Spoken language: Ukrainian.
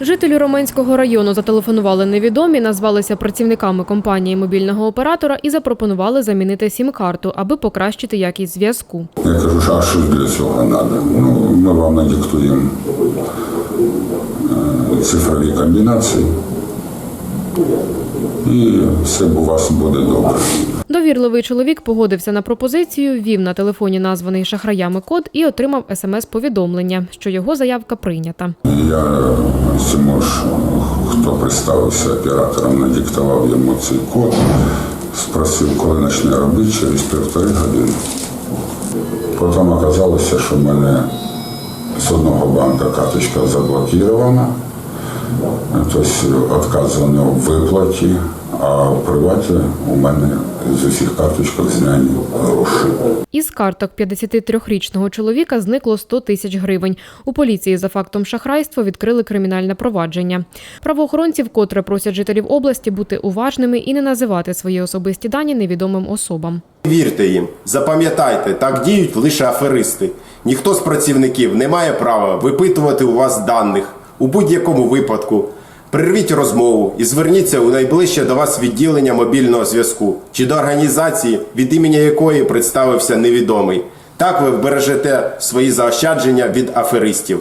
Жителю Романського району зателефонували невідомі, назвалися працівниками компанії мобільного оператора і запропонували замінити сім-карту, аби покращити якість зв'язку. Я кажу, а що для цього треба? Ну, ми вам надиктуємо е, цифрові комбінації, і все у вас буде добре. Довірливий чоловік погодився на пропозицію, ввів на телефоні названий шахраями код і отримав смс-повідомлення, що його заявка прийнята. Я цьому ж, хто представився оператором, надиктував йому цей код, спросив, коли почне робити, через півтори години. Потім оказалося, що в мене з одного банка карточка заблокирована, тобто відказано в виплаті, а в приваті у мене з усіх карточок зняні гроші. Із карток 53-річного чоловіка зникло 100 тисяч гривень. У поліції за фактом шахрайства відкрили кримінальне провадження. Правоохоронці вкотре просять жителів області бути уважними і не називати свої особисті дані невідомим особам. Вірте їм, запам'ятайте, так діють лише аферисти. Ніхто з працівників не має права випитувати у вас даних у будь-якому випадку. Прервіть розмову і зверніться у найближче до вас відділення мобільного зв'язку чи до організації, від імені якої представився невідомий. Так ви вбережете свої заощадження від аферистів.